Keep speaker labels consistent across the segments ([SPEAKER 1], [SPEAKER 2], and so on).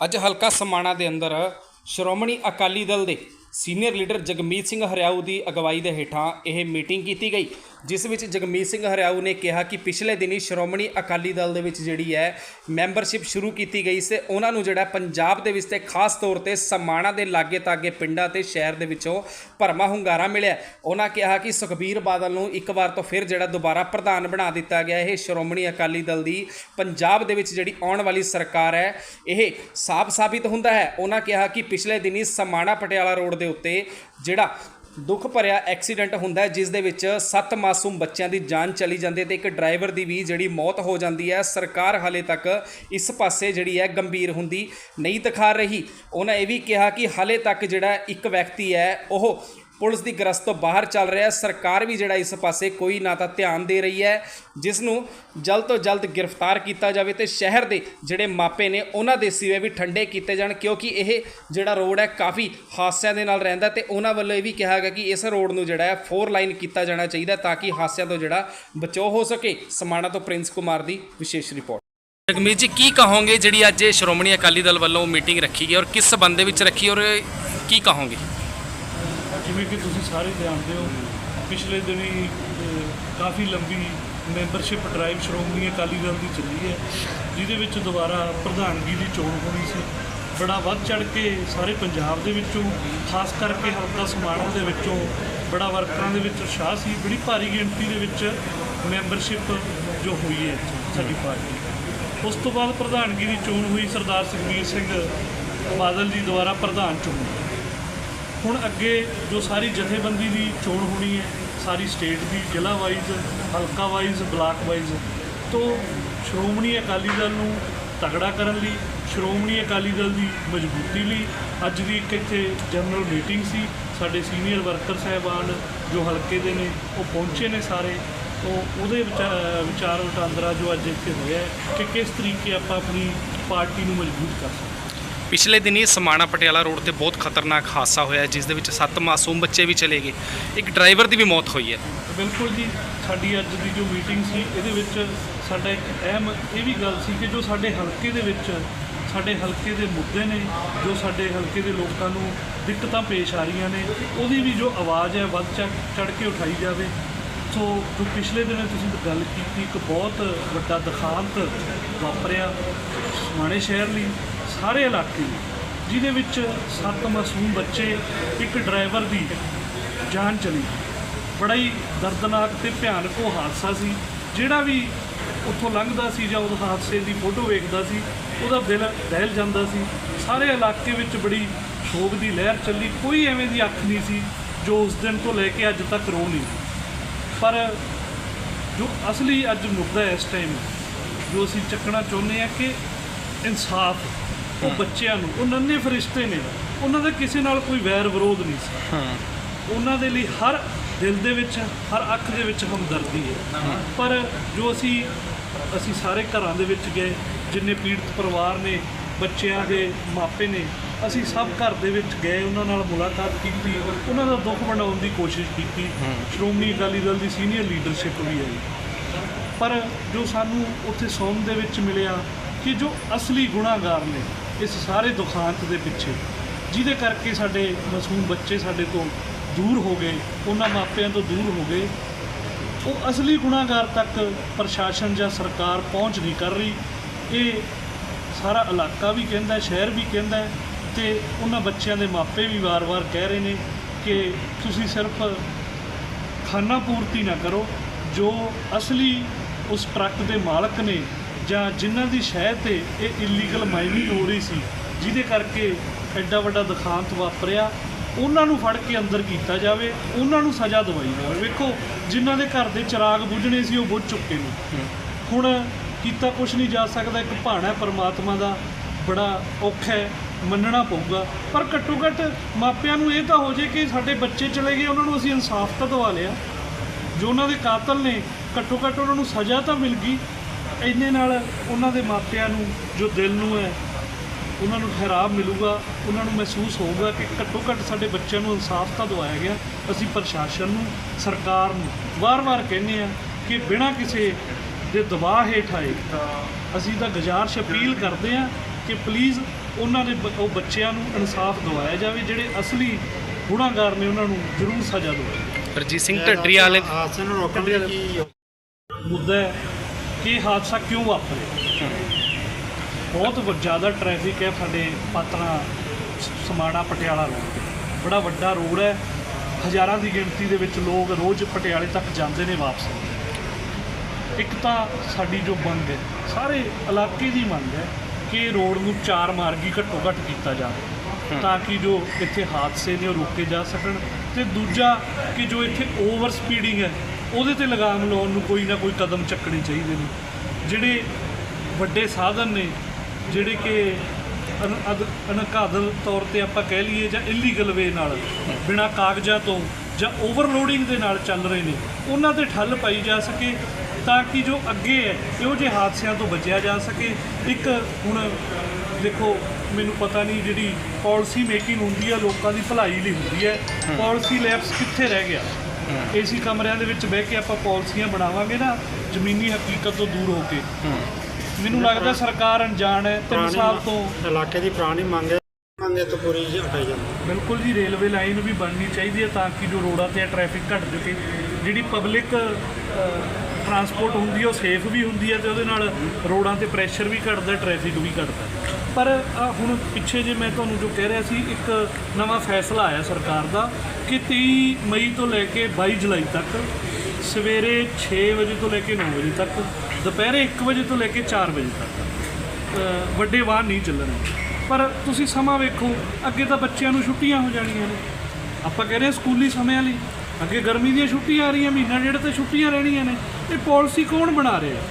[SPEAKER 1] ਅੱਜ ਹਲਕਾ ਸਮਾਣਾ ਦੇ ਅੰਦਰ ਸ਼੍ਰੋਮਣੀ ਅਕਾਲੀ ਦਲ ਦੇ ਸੀਨੀਅਰ ਲੀਡਰ ਜਗਮੀਤ ਸਿੰਘ ਹਰਿਆਊ ਦੀ ਅਗਵਾਈ ਦੇ ਹੇਠਾਂ ਇਹ ਮੀਟਿੰਗ ਕੀਤੀ ਗਈ। ਜਿਸ ਵਿੱਚ ਜਗਮੀਤ ਸਿੰਘ ਹਰਿਆਊ ਨੇ ਕਿਹਾ ਕਿ ਪਿਛਲੇ ਦਿਨੀ ਸ਼੍ਰੋਮਣੀ ਅਕਾਲੀ ਦਲ ਦੇ ਵਿੱਚ ਜਿਹੜੀ ਹੈ ਮੈਂਬਰਸ਼ਿਪ ਸ਼ੁਰੂ ਕੀਤੀ ਗਈ ਸੀ, ਉਹਨਾਂ ਨੂੰ ਜਿਹੜਾ ਪੰਜਾਬ ਦੇ ਵਿੱਚ ਤੇ ਖਾਸ ਤੌਰ ਤੇ ਸਮਾਣਾ ਦੇ ਲਾਗੇ ਤਾਗੇ ਪਿੰਡਾਂ ਤੇ ਸ਼ਹਿਰ ਦੇ ਵਿੱਚੋਂ ਭਰਮਾ ਹੁੰਗਾਰਾ ਮਿਲਿਆ। ਉਹਨਾਂ ਕਿਹਾ ਕਿ ਸੁਖਬੀਰ ਬਾਦਲ ਨੂੰ ਇੱਕ ਵਾਰ ਤੋਂ ਫਿਰ ਜਿਹੜਾ ਦੁਬਾਰਾ ਪ੍ਰਧਾਨ ਬਣਾ ਦਿੱਤਾ ਗਿਆ, ਇਹ ਸ਼੍ਰੋਮਣੀ ਅਕਾਲੀ ਦਲ ਦੀ ਪੰਜਾਬ ਦੇ ਵਿੱਚ ਜਿਹੜੀ ਆਉਣ ਵਾਲੀ ਸਰਕਾਰ ਹੈ, ਇਹ ਸਾਫ਼ ਸਾਬਿਤ ਹੁੰਦਾ ਹੈ। ਉਹਨਾਂ ਕਿਹਾ ਕਿ ਪਿਛਲੇ ਦਿਨੀ ਸਮਾਣਾ ਪਟਿਆਲਾ ਰੋਡ ਦੇ ਉੱਤੇ ਜਿਹੜਾ ਦੁੱਖ ਭਰਿਆ ਐਕਸੀਡੈਂਟ ਹੁੰਦਾ ਹੈ, ਜਿਸ ਦੇ ਵਿੱਚ ਸੱਤ ਮਾਸੂਮ ਬੱਚਿਆਂ ਦੀ ਜਾਨ ਚਲੀ ਜਾਂਦੀ ਹੈ ਤੇ ਇੱਕ ਡਰਾਈਵਰ ਦੀ ਵੀ ਜਿਹੜੀ ਮੌਤ ਹੋ ਜਾਂਦੀ ਹੈ। ਸਰਕਾਰ ਹਾਲੇ ਤੱਕ ਇਸ ਪਾਸੇ ਜਿਹੜੀ ਹੈ ਗੰਭੀਰ ਹੁੰਦੀ ਨਹੀਂ ਦਿਖਾ ਰਹੀ। ਉਹਨਾਂ ਇਹ ਵੀ ਕਿਹਾ ਕਿ ਹਾਲੇ ਤੱਕ ਜਿਹੜਾ ਇੱਕ ਵਿਅਕਤੀ ਹੈ, ਉਹ ਪੁਲਿਸ ਦੀ ਗ੍ਰਸਤ ਤੋਂ ਬਾਹਰ ਚੱਲ ਰਿਹਾ ਹੈ। ਸਰਕਾਰ ਵੀ ਜਿਹੜਾ ਇਸ ਪਾਸੇ ਕੋਈ ਨਾ ਤਾਂ ਧਿਆਨ ਦੇ ਰਹੀ ਹੈ ਜਿਸ ਨੂੰ ਜਲਦ ਤੋਂ ਜਲਦ ਗ੍ਰਿਫਤਾਰ ਕੀਤਾ ਜਾਵੇ ਤੇ ਸ਼ਹਿਰ ਦੇ ਜਿਹੜੇ ਮਾਪੇ ਨੇ, ਉਹਨਾਂ ਦੇ ਸਿਵੇ ਵੀ ਠੰਡੇ ਕੀਤੇ ਜਾਣ, ਕਿਉਂਕਿ ਇਹ ਜਿਹੜਾ ਰੋਡ ਹੈ ਕਾਫੀ ਹਾਦਸਿਆਂ ਦੇ ਨਾਲ ਰਹਿੰਦਾ ਤੇ ਉਹਨਾਂ ਵੱਲੋਂ ਇਹ ਵੀ ਕਿਹਾ ਗਿਆ ਕਿ ਇਸ ਰੋਡ ਨੂੰ ਜਿਹੜਾ ਹੈ ਫੋਰ ਲਾਈਨ ਕੀਤਾ ਜਾਣਾ ਚਾਹੀਦਾ ਤਾਂ ਕਿ ਹਾਦਸਿਆਂ ਤੋਂ ਜਿਹੜਾ ਬਚਾਓ ਹੋ ਸਕੇ। ਸਮਾਣਾ ਤੋਂ ਪ੍ਰਿੰਸ ਕੁਮਾਰ ਦੀ ਵਿਸ਼ੇਸ਼ ਰਿਪੋਰਟ। ਜਗਮੀਤ ਜੀ, ਕੀ ਕਹੋਗੇ ਜਿਹੜੀ ਅੱਜ ਸ਼੍ਰੋਮਣੀ ਅਕਾਲੀ ਦਲ ਵੱਲੋਂ ਮੀਟਿੰਗ ਰੱਖੀ ਗਈ ਔਰ ਕਿਸ ਸਬੰਧ ਵਿੱਚ ਰੱਖੀ ਔਰ ਕੀ ਕਹੋਗੇ?
[SPEAKER 2] ਜਿਵੇਂ ਕਿ ਤੁਸੀਂ ਸਾਰੇ ਜਾਣਦੇ ਹੋ, ਪਿਛਲੇ ਦਿਨੀ ਕਾਫੀ ਲੰਬੀ ਮੈਂਬਰਸ਼ਿਪ ਡਰਾਈਵ ਸ਼੍ਰੋਮਣੀ ਅਕਾਲੀ ਦਲ ਦੀ ਚੱਲੀ ਹੈ, ਜਿਹਦੇ ਵਿੱਚ ਦੁਬਾਰਾ ਪ੍ਰਧਾਨਗੀ ਦੀ ਚੋਣ ਹੋਣੀ ਸੀ। ਬੜਾ ਵੱਧ ਚੜ ਕੇ ਸਾਰੇ ਪੰਜਾਬ ਦੇ ਵਿੱਚੋਂ, ਖਾਸ ਕਰਕੇ ਹਲਕਾ ਸਮਾਣਾ ਦੇ ਵਿੱਚੋਂ, ਬੜਾ ਵਰਕਰਾਂ ਦੇ ਵਿੱਚ ਉਤਸ਼ਾਹ ਸੀ। ਬੜੀ ਭਾਰੀ ਗਿਣਤੀ ਦੇ ਵਿੱਚ ਮੈਂਬਰਸ਼ਿਪ ਜੋ ਹੋਈ ਹੈ ਸਾਡੀ ਪਾਰਟੀ। ਉਸ ਤੋਂ ਬਾਅਦ ਪ੍ਰਧਾਨਗੀ ਦੀ ਚੋਣ ਹੋਈ, ਸਰਦਾਰ ਸੁਖਬੀਰ ਸਿੰਘ ਬਾਦਲ ਜੀ ਦੁਆਰਾ ਪ੍ਰਧਾਨ ਚੁਣੇ। ਹੁਣ ਅੱਗੇ ਜੋ ਸਾਰੀ ਜਥੇਬੰਦੀ ਦੀ ਚੋਣ ਹੋਣੀ ਹੈ, ਸਾਰੀ ਸਟੇਟ ਦੀ, ਜ਼ਿਲ੍ਹਾ ਵਾਈਜ਼ ਹਲਕਾ ਵਾਈਜ਼ ਬਲਾਕ ਵਾਈਜ਼ ਤੋਂ ਸ਼੍ਰੋਮਣੀ ਅਕਾਲੀ ਦਲ ਨੂੰ ਤਗੜਾ ਕਰਨ ਲਈ, ਸ਼੍ਰੋਮਣੀ ਅਕਾਲੀ ਦਲ ਦੀ ਮਜ਼ਬੂਤੀ ਲਈ ਅੱਜ ਦੀ ਇੱਕ ਇੱਥੇ ਜਨਰਲ ਮੀਟਿੰਗ ਸੀ, ਸਾਡੇ ਸੀਨੀਅਰ ਵਰਕਰ ਸਾਹਿਬਾਨ ਜੋ ਹਲਕੇ ਦੇ ਨੇ, ਉਹ ਪਹੁੰਚੇ ਨੇ ਸਾਰੇ ਉਹ ਉਹਦੇ ਵਿਚਾ- ਵਿਚਾਰ ਵਟਾਂਦਰਾ ਜੋ ਅੱਜ ਇੱਥੇ ਹੋਇਆ ਕਿ ਕਿਸ ਤਰੀਕੇ ਆਪਾਂ ਆਪਣੀ ਪਾਰਟੀ ਨੂੰ ਮਜ਼ਬੂਤ ਕਰ ਸਕਦੇ
[SPEAKER 1] ਪਿਛਲੇ ਦਿਨੀ ਸਮਾਣਾ ਪਟਿਆਲਾ ਰੋਡ ਤੇ ਬਹੁਤ ਖਤਰਨਾਕ ਹਾਦਸਾ ਹੋਇਆ ਜਿਸ ਦੇ ਵਿੱਚ ਸੱਤ ਮਾਸੂਮ ਬੱਚੇ ਵੀ ਚਲੇ ਗਏ। ਇੱਕ ਡਰਾਈਵਰ ਦੀ ਵੀ ਮੌਤ ਹੋਈ ਹੈ।
[SPEAKER 2] ਬਿਲਕੁਲ ਜੀ, ਸਾਡੀ ਅੱਜ ਦੀ ਜੋ ਮੀਟਿੰਗ ਸੀ, ਇਹਦੇ ਵਿੱਚ ਸਾਡਾ ਇੱਕ ਅਹਿਮ ਇਹ ਵੀ ਗੱਲ ਸੀ ਕਿ ਜੋ ਸਾਡੇ ਹਲਕੇ ਦੇ ਵਿੱਚ, ਸਾਡੇ ਹਲਕੇ ਦੇ ਮੁੱਦੇ ਨੇ, ਜੋ ਸਾਡੇ ਹਲਕੇ ਦੇ ਲੋਕਾਂ ਨੂੰ ਦਿੱਕਤਾਂ ਪੇਸ਼ ਆ ਰਹੀਆਂ ਨੇ, ਉਹਦੀ ਵੀ ਜੋ ਆਵਾਜ਼ ਹੈ, ਵੱਧ ਚੜ ਕੇ ਉਠਾਈ ਜਾਵੇ। ਸੋ, ਜੋ ਪਿਛਲੇ ਦਿਨੇ ਤੁਸੀਂ ਗੱਲ ਕੀਤੀ, ਇੱਕ ਬਹੁਤ ਵੱਡਾ ਦਿਖਾਂਤ ਵਾਪਰਿਆ ਸਮਾਣੇ ਸ਼ਹਿਰ ਲਈ ਸਾਰੇ ਇਲਾਕੇ ਜਿਹਦੇ ਵਿੱਚ ਸੱਤ ਮਾਸੂਮ ਬੱਚੇ, ਇੱਕ ਡਰਾਈਵਰ ਦੀ ਜਾਨ ਚਲੀ ਬੜਾ ਹੀ ਦਰਦਨਾਕ ਤੇ ਭਿਆਨਕ ਉਹ ਹਾਦਸਾ ਸੀ, ਜਿਹੜਾ ਵੀ ਉੱਥੋਂ ਲੰਘਦਾ ਸੀ ਜਾਂ ਉਸ ਹਾਦਸੇ ਦੀ ਫੋਟੋ ਵੇਖਦਾ ਸੀ, ਉਹਦਾ ਦਿਲ ਦਹਿਲ ਜਾਂਦਾ ਸੀ। ਸਾਰੇ ਇਲਾਕੇ ਵਿੱਚ ਬੜੀ ਸ਼ੋਕ ਦੀ ਲਹਿਰ ਚੱਲੀ, ਕੋਈ ਐਵੇਂ ਦੀ ਅੱਖ ਨਹੀਂ ਸੀ ਜੋ ਉਸ ਦਿਨ ਤੋਂ ਲੈ ਕੇ ਅੱਜ ਤੱਕ ਰੋ ਨਹੀਂ ਪਰ ਜੋ ਅਸਲੀ ਅੱਜ ਮੁੱਦਾ ਇਸ ਟਾਈਮ ਜੋ ਅਸੀਂ ਚੱਕਣਾ ਚਾਹੁੰਦੇ ਆ ਕਿ ਇਨਸਾਫ ਉਹ ਬੱਚਿਆਂ ਨੂੰ ਉਹ ਨੰਨੇ ਫਰਿਸ਼ਤੇ ਨੇ ਉਹਨਾਂ ਦਾ ਕਿਸੇ ਨਾਲ ਕੋਈ ਵੈਰ ਵਿਰੋਧ ਨਹੀਂ ਸੀ। ਉਹਨਾਂ ਦੇ ਲਈ ਹਰ ਦਿਲ ਦੇ ਵਿੱਚ ਹਰ ਅੱਖ ਦੇ ਵਿੱਚ ਹਮਦਰਦੀ ਹੈ। ਪਰ ਜੋ ਅਸੀਂ ਅਸੀਂ ਸਾਰੇ ਘਰਾਂ ਦੇ ਵਿੱਚ ਗਏ ਜਿੰਨੇ ਪੀੜਤ ਪਰਿਵਾਰ ਨੇ ਬੱਚਿਆਂ ਦੇ ਮਾਪੇ ਨੇ ਅਸੀਂ ਸਭ ਘਰ ਦੇ ਵਿੱਚ ਗਏ ਉਹਨਾਂ ਨਾਲ ਮੁਲਾਕਾਤ ਕੀਤੀ ਉਹਨਾਂ ਦਾ ਦੁੱਖ ਵੰਡਾਉਣ ਦੀ ਕੋਸ਼ਿਸ਼ ਕੀਤੀ। ਸ਼੍ਰੋਮਣੀ ਅਕਾਲੀ ਦਲ ਦੀ ਸੀਨੀਅਰ ਲੀਡਰਸ਼ਿਪ ਵੀ ਆਈ। ਪਰ ਜੋ ਸਾਨੂੰ ਉੱਥੇ ਸੌਣ ਦੇ ਵਿੱਚ ਮਿਲਿਆ ਕਿ ਜੋ ਅਸਲੀ ਗੁਨਾਹਗਾਰ ਨੇ ਇਸ ਸਾਰੇ ਦੁਖਾਂਤ ਦੇ ਪਿੱਛੇ, ਜਿਹਦੇ ਕਰਕੇ ਸਾਡੇ ਮਾਸੂਮ ਬੱਚੇ ਸਾਡੇ ਤੋਂ ਦੂਰ ਹੋ ਗਏ, ਉਹਨਾਂ ਮਾਪਿਆਂ ਤੋਂ ਦੂਰ ਹੋ ਗਏ, ਉਹ ਅਸਲੀ ਗੁਨਾਹਗਾਰ ਤੱਕ ਪ੍ਰਸ਼ਾਸਨ ਜਾਂ ਸਰਕਾਰ ਪਹੁੰਚ ਨਹੀਂ ਕਰ ਰਹੀ। ਇਹ ਸਾਰਾ ਇਲਾਕਾ ਵੀ ਕਹਿੰਦਾ, ਸ਼ਹਿਰ ਵੀ ਕਹਿੰਦਾ ਹੈ ਤੇ ਉਹਨਾਂ ਬੱਚਿਆਂ ਦੇ ਮਾਪੇ ਵੀ ਵਾਰ-ਵਾਰ ਕਹਿ ਰਹੇ ਨੇ ਕਿ ਤੁਸੀਂ ਸਿਰਫ ਖਾਨਾ ਪੂਰਤੀ ਨਾ ਕਰੋ। ਜੋ ਅਸਲੀ ਉਸ ਟਰੱਕ ਦੇ ਮਾਲਕ ਨੇ ਜਾਂ ਜਿਨ੍ਹਾਂ ਦੀ ਸ਼ਹਿ ਤੇ ਇਹ ਇਲੀਗਲ ਮਾਈਨਿੰਗ ਹੋ ਰਹੀ ਸੀ ਜਿਹਦੇ ਕਰਕੇ ਐਡਾ ਵੱਡਾ ਦੁਖਾਂਤ ਵਾਪਰਿਆ ਉਹਨਾਂ ਨੂੰ ਫੜ ਕੇ ਅੰਦਰ ਕੀਤਾ ਜਾਵੇ ਉਹਨਾਂ ਨੂੰ ਸਜ਼ਾ ਦਵਾਈ ਜਾਵੇ। ਵੇਖੋ ਜਿਨ੍ਹਾਂ ਦੇ ਘਰ ਦੇ ਚਿਰਾਗ ਬੁਝਣੇ ਸੀ ਉਹ ਬੁਝ ਚੁੱਕੇ ਨੇ। ਹੁਣ ਕੀਤਾ ਕੁਝ ਨਹੀਂ ਜਾ ਸਕਦਾ ਇੱਕ ਭਾਣਾ ਪਰਮਾਤਮਾ ਦਾ ਬੜਾ ਔਖਾ ਹੈ ਮੰਨਣਾ ਪਊਗਾ। ਪਰ ਘੱਟੋ ਘੱਟ ਮਾਪਿਆਂ ਨੂੰ ਇਹ ਤਾਂ ਹੋ ਜੇ ਕਿ ਸਾਡੇ ਬੱਚੇ ਚਲੇ ਗਏ ਉਹਨਾਂ ਨੂੰ ਅਸੀਂ ਇਨਸਾਫ ਤਾਂ ਦਵਾ ਲਿਆ। ਜੋ ਉਹਨਾਂ ਦੇ ਕਾਤਲ ਨੇ ਘੱਟੋ ਘੱਟ ਉਹਨਾਂ ਨੂੰ ਸਜ਼ਾ ਤਾਂ ਮਿਲ ਗਈ। ਇੰਨੇ ਨਾਲ ਉਹਨਾਂ ਦੇ ਮਾਪਿਆਂ ਨੂੰ ਜੋ ਦਿਲ ਨੂੰ ਹੈ ਉਹਨਾਂ ਨੂੰ ਠਹਿਰਾਵ ਮਿਲੂਗਾ ਉਹਨਾਂ ਨੂੰ ਮਹਿਸੂਸ ਹੋਊਗਾ ਕਿ ਘੱਟੋ ਘੱਟ ਸਾਡੇ ਬੱਚਿਆਂ ਨੂੰ ਇਨਸਾਫ ਤਾਂ ਦਵਾਇਆ ਗਿਆ ਅਸੀਂ ਪ੍ਰਸ਼ਾਸਨ ਨੂੰ ਸਰਕਾਰ ਨੂੰ ਵਾਰ-ਵਾਰ ਕਹਿੰਦੇ ਆ ਕਿ ਬਿਨਾਂ ਕਿਸੇ ਦੇ ਦਬਾਅ ਹੇਠ ਆਏ ਅਸੀਂ ਤਾਂ ਗੁਜ਼ਾਰਿਸ਼ ਅਪੀਲ ਕਰਦੇ ਆ ਕਿ ਪਲੀਜ਼ ਉਹਨਾਂ ਦੇ ਬ- ਉਹ ਬੱਚਿਆਂ ਨੂੰ ਇਨਸਾਫ ਦਿਵਾਇਆ ਜਾਵੇ ਜਿਹੜੇ ਅਸਲੀ ਗੁਨਾਹਗਾਰ ਨੇ ਉਹਨਾਂ ਨੂੰ ਜ਼ਰੂਰ ਸਜ਼ਾ ਦਿਵਾਈ
[SPEAKER 1] ਰਜੀਤ ਸਿੰਘ ਢੱਡਰੀਆ ਵਾਲੇ
[SPEAKER 3] ਹਾਦਸੇ ਨੂੰ ਰੋਕਣ ਲਈ ਕੀ
[SPEAKER 2] ਮੁੱਦਾ ਹੈ ਕਿ ਇਹ ਹਾਦਸਾ ਕਿਉਂ ਵਾਪਰਿਆ? ਬਹੁਤ ਜ਼ਿਆਦਾ ਟ੍ਰੈਫਿਕ ਹੈ ਸਾਡੇ ਪਾਤਰਾ ਸਮਾਣਾ ਪਟਿਆਲਾ ਰੋਡ ਤੇ। ਬੜਾ ਵੱਡਾ ਰੋਡ ਹੈ। ਹਜ਼ਾਰਾਂ ਦੀ ਗਿਣਤੀ ਦੇ ਵਿੱਚ ਲੋਕ ਰੋਜ਼ ਪਟਿਆਲੇ ਤੱਕ ਜਾਂਦੇ ਨੇ ਵਾਪਸ। ਇੱਕ ਤਾਂ ਸਾਡੀ ਜੋ ਮੰਗ ਹੈ ਸਾਰੇ ਇਲਾਕੇ ਦੀ ਮੰਗ ਹੈ ਕਿ ਰੋਡ ਨੂੰ ਚਾਰ ਮਾਰਗੀ ਘੱਟੋ ਘੱਟ ਕੀਤਾ ਜਾਵੇ ਤਾਂ ਕਿ ਜੋ ਇੱਥੇ ਹਾਦਸੇ ਨੇ ਉਹ ਰੋਕੇ ਜਾ ਸਕਣ ਤੇ ਦੂਜਾ ਕਿ ਜੋ ਇੱਥੇ ਓਵਰ ਸਪੀਡਿੰਗ ਹੈ ਉਹਦੇ ਤੇ ਲਗਾਮ ਲਾਉਣ ਨੂੰ ਕੋਈ ਨਾ ਕੋਈ ਕਦਮ ਚੱਕਣੇ ਚਾਹੀਦੇ ਨੇ। ਜਿਹੜੇ ਵੱਡੇ ਸਾਧਨ ਨੇ ਜਿਹੜੇ ਕਿ ਅਨਕਾਦਲ ਤੌਰ ਤੇ ਆਪਾਂ ਕਹਿ ਲਈਏ ਜਾਂ ਇਲੀਗਲ ਵੇ ਨਾਲ ਬਿਨਾ ਕਾਗਜ਼ਾਂ ਤੋਂ ਜਾਂ ਓਵਰਲੋਡਿੰਗ ਦੇ ਨਾਲ ਚੱਲ ਰਹੇ ਨੇ ਉਹਨਾਂ ਤੇ ਠੱਲ ਪਾਈ ਜਾ ਸਕੇ ਤਾਂ ਕਿ ਜੋ ਅੱਗੇ ਹੈ ਇਹੋ ਜਿਹੇ ਹਾਦਸਿਆਂ ਤੋਂ ਬਚਿਆ ਜਾ ਸਕੇ। ਇੱਕ ਹੁਣ ਦੇਖੋ ਮੈਨੂੰ ਪਤਾ ਨਹੀਂ ਜਿਹੜੀ ਪਾਲਿਸੀ ਮੇਕਿੰਗ ਹੁੰਦੀ ਹੈ ਲੋਕਾਂ ਦੀ ਭਲਾਈ ਲਈ ਹੁੰਦੀ ਹੈ। ਪਾਲਿਸੀ ਲੈਪਸ ਕਿੱਥੇ ਰਹਿ ਗਿਆ? ਏਸੀ ਕਮਰਿਆਂ ਦੇ ਵਿੱਚ ਬਹਿ ਕੇ ਆਪਾਂ ਪਾਲਿਸੀਆਂ ਬਣਾਵਾਂਗੇ ਨਾ ਜ਼ਮੀਨੀ ਹਕੀਕਤ ਤੋਂ ਦੂਰ ਹੋ ਕੇ। ਮੈਨੂੰ ਲੱਗਦਾ ਸਰਕਾਰ ਅਣਜਾਣ ਹੈ ਤਿੰਨ ਸਾਲ ਤੋਂ।
[SPEAKER 3] ਇਲਾਕੇ ਦੀ ਪੁਰਾਣੀ ਮੰਗ ਹੈ ਮੰਗੇ ਤੋਂ ਪੂਰੀ ਹਟਾਈ ਜਾਂਦੀ
[SPEAKER 2] ਬਿਲਕੁਲ ਜੀ ਰੇਲਵੇ ਲਾਈਨ ਵੀ ਬਣਨੀ ਚਾਹੀਦੀ ਹੈ ਤਾਂ ਕਿ ਜੋ ਰੋਡਾਂ ਤੇ ਟ੍ਰੈਫਿਕ ਘਟ ਸਕੇ ਜਿਹੜੀ ਪਬਲਿਕ ਟਰਾਂਸਪੋਰਟ ਹੁੰਦੀ ਉਹ ਸੇਫ ਵੀ ਹੁੰਦੀ ਹੈ ਤੇ ਉਹਦੇ ਨਾਲ ਰੋਡਾਂ ਤੇ ਪ੍ਰੈਸ਼ਰ ਵੀ ਘਟਦਾ ਟ੍ਰੈਫਿਕ ਵੀ ਘਟਦਾ। ਪਰ ਹੁਣ ਪਿੱਛੇ ਜੇ ਮੈਂ ਤੁਹਾਨੂੰ ਜੋ ਕਹਿ ਰਿਹਾ ਸੀ, ਇੱਕ ਨਵਾਂ ਫੈਸਲਾ ਆਇਆ ਸਰਕਾਰ ਦਾ ਕਿ 30 ਮਈ ਤੋਂ ਲੈ ਕੇ 22 ਜੁਲਾਈ ਤੱਕ, ਸਵੇਰੇ 6 ਵਜੇ ਤੋਂ ਲੈ ਕੇ 9 ਵਜੇ ਤੱਕ, ਦੁਪਹਿਰੇ 1 ਵਜੇ ਤੋਂ ਲੈ ਕੇ 4 ਵਜੇ ਤੱਕ ਵੱਡੇ ਵਾਹਨ ਨਹੀਂ ਚੱਲਣਗੇ ਪਰ ਤੁਸੀਂ ਸਮਾਂ ਵੇਖੋ, ਅੱਗੇ ਤਾਂ ਬੱਚਿਆਂ ਨੂੰ ਛੁੱਟੀਆਂ ਹੋ ਜਾਣੀਆਂ ਨੇ। ਆਪਾਂ ਕਹਿ ਰਹੇ ਹਾਂ ਸਕੂਲੀ ਸਮਿਆਂ ਲਈ, ਅੱਗੇ ਗਰਮੀ ਦੀਆਂ ਛੁੱਟੀਆਂ ਆ ਰਹੀਆਂ, ਮਹੀਨਾ ਡੇਢ ਤੇ ਛੁੱਟੀਆਂ ਰਹਿਣੀਆਂ ਨੇ। ਇਹ ਪਾਲਿਸੀ ਕੌਣ ਬਣਾ ਰਿਹਾ?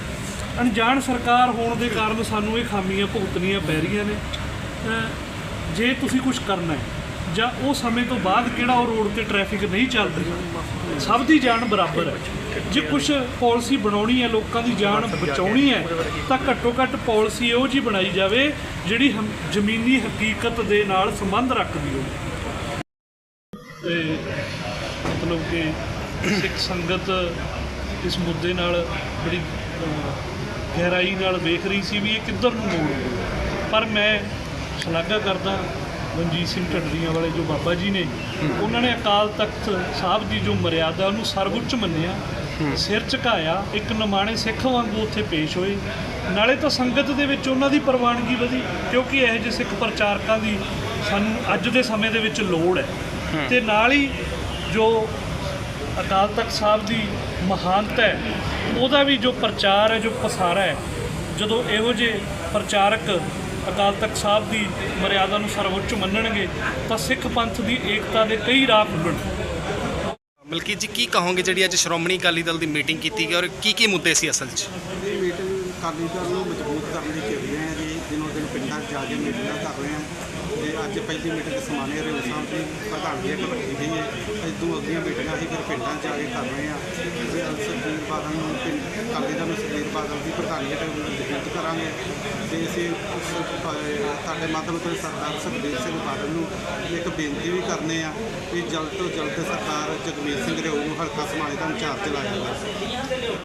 [SPEAKER 2] ਅਣਜਾਣ ਸਰਕਾਰ ਹੋਣ ਦੇ ਕਾਰਨ ਸਾਨੂੰ ਇਹ ਖਾਮੀਆਂ ਭੁਗਤਣੀਆਂ ਪੈ ਰਹੀਆਂ ਨੇ। ਜੇ ਤੁਸੀਂ ਕੁਝ ਕਰਨਾ ਹੈ, ਜਾਂ ਉਹ ਸਮੇਂ ਤੋਂ ਬਾਅਦ ਕਿਹੜਾ ਉਹ ਰੋਡ ਤੇ ਟ੍ਰੈਫਿਕ ਨਹੀਂ ਚੱਲਦੀ ਸਭ ਦੀ ਜਾਨ ਬਰਾਬਰ ਹੈ। ਜੇ ਕੁਝ ਪਾਲਿਸੀ ਬਣਾਉਣੀ ਹੈ, ਲੋਕਾਂ ਦੀ ਜਾਨ ਬਚਾਉਣੀ ਹੈ, ਤਾਂ ਘੱਟੋ ਘੱਟ ਪਾਲਿਸੀ ਇਹੋ ਜੀ ਬਣਾਈ ਜਾਵੇ, ਜਿਹੜੀ ਹਮ- ਜ਼ਮੀਨੀ ਹਕੀਕਤ ਦੇ ਨਾਲ ਸੰਬੰਧ ਰੱਖਦੀ ਹੋਵੇ। ਤੇ ਮਤਲਬ ਕਿ ਸਿੱਖ ਸੰਗਤ ਇਸ ਮੁੱਦੇ ਨਾਲ ਬੜੀ ਗਹਿਰਾਈ ਨਾਲ ਵੇਖ ਰਹੀ ਸੀ ਵੀ ਇਹ ਕਿੱਧਰ ਨੂੰ ਮੋੜ ਰਿਹਾ। ਪਰ ਮੈਂ ਸ਼ਲਾਘਾ ਕਰਦਾ ਮਨਜੀਤ ਸਿੰਘ ਢੱਡਰੀਆਂ ਵਾਲੇ ਜੋ ਬਾਬਾ ਜੀ ਨੇ ਉਹਨਾਂ ਨੇ ਅਕਾਲ ਤਖਤ ਸਾਹਿਬ ਦੀ ਜੋ ਮਰਿਆਦਾ ਉਹਨੂੰ ਸਰਵਉੱਚ ਮੰਨਿਆ ਸਿਰ ਝੁਕਾਇਆ ਇੱਕ ਨਿਮਾਣੇ ਸਿੱਖ ਵਾਂਗੂ ਉੱਥੇ ਪੇਸ਼ ਹੋਏ। ਨਾਲੇ ਤਾਂ ਸੰਗਤ ਦੇ ਵਿੱਚ ਉਹਨਾਂ ਦੀ ਪ੍ਰਵਾਨਗੀ ਵਧੀ ਕਿਉਂਕਿ ਇਹੋ ਜਿਹੇ ਸਿੱਖ ਪ੍ਰਚਾਰਕਾਂ ਦੀ ਸਾਨੂੰ ਅੱਜ ਦੇ ਸਮੇਂ ਦੇ ਵਿੱਚ ਲੋੜ ਹੈ। ਤੇ ਨਾਲ ਹੀ ਜੋ ਅਕਾਲ ਤਖਤ ਸਾਹਿਬ ਦੀ ਮਹਾਨਤਾ ਹੈ ਉਹਦਾ ਵੀ ਜੋ ਪ੍ਰਚਾਰ ਹੈ ਜੋ ਪਸਾਰਾ ਹੈ ਜਦੋਂ ਇਹੋ ਜਿਹੇ ਪ੍ਰਚਾਰਕ ਅਕਾਲ ਤਖਤ ਸਾਹਿਬ ਦੀ ਮਰਿਆਦਾ ਨੂੰ ਸਰਵਉੱਚ ਮੰਨਣਗੇ ਤਾਂ ਸਿੱਖ ਪੰਥ ਦੀ ਏਕਤਾ ਦੇ ਕਈ ਰਾਹ ਖੁੱਲ੍ਹਣ।
[SPEAKER 1] ਮਲਕੀ ਜੀ ਕੀ ਕਹੋਗੇ ਜਿਹੜੀ ਅੱਜ ਸ਼੍ਰੋਮਣੀ ਅਕਾਲੀ ਦਲ ਦੀ ਮੀਟਿੰਗ ਕੀਤੀ ਗਈ ਔਰ ਕੀ ਕੀ ਮੁੱਦੇ ਸੀ ਅਸਲ 'ਚ?
[SPEAKER 4] ਇਹ ਮੀਟਿੰਗ ਅਕਾਲੀ ਦਲ ਨੂੰ ਮਜ਼ਬੂਤ ਕਰਨ ਲਈ ਕਰ ਰਹੇ ਹਾਂ ਜੀ। ਦਿਨੋਂ ਦਿਨ ਪਿੰਡਾਂ 'ਚ ਜਾ ਕੇ ਮੀਟਿੰਗਾਂ ਕਰ ਰਹੇ ਹਾਂ। ਤੇ ਅੱਜ ਪਹਿਲੀ ਮੀਟਿੰਗ ਸਮਾਨੇ ਰੇਲ ਸਾਹਿਬ ਦੀ ਪ੍ਰਧਾਨਗੀ ਹੇਠ ਰੱਖੀ ਗਈ ਹੈ ਅੱਜ ਦੋ ਅਗਲੀਆਂ ਮੀਟਿੰਗਾਂ ਅਸੀਂ ਫਿਰ ਪਿੰਡਾਂ 'ਚ ਆ ਕੇ ਕਰ ਰਹੇ ਹਾਂ ਤੇ ਸੁਖਬੀਰ ਬਾਦਲ ਨੂੰ ਪਿੰਡ ਅਕਾਲੀ ਦਲ ਨੂੰ ਸੁਖਬੀਰ ਬਾਦਲ ਦੀ ਪ੍ਰਧਾਨਗੀ ਹੇਠ ਮਜ਼ਬੂਤ ਕਰਾਂਗੇ। ਤੇ ਅਸੀਂ ਉਸ, ਅਹ, ਤੁਹਾਡੇ ਮਾਧਿਅਮ ਤੋਂ ਸਰਦਾਰ ਸੁਖਬੀਰ ਸਿੰਘ ਬਾਦਲ ਨੂੰ ਇੱਕ ਬੇਨਤੀ ਵੀ ਕਰਨੇ ਆ ਕਿ ਜਲਦ ਤੋਂ ਜਲਦ ਸਰਕਾਰ ਜਗਮੀਤ ਸਿੰਘ ਰੇਊ ਨੂੰ ਹਲਕਾ ਸਮਾਣੇ ਦਾ ਇੰਚਾਰਜ ਲਾਇਆ ਜਾਵੇ।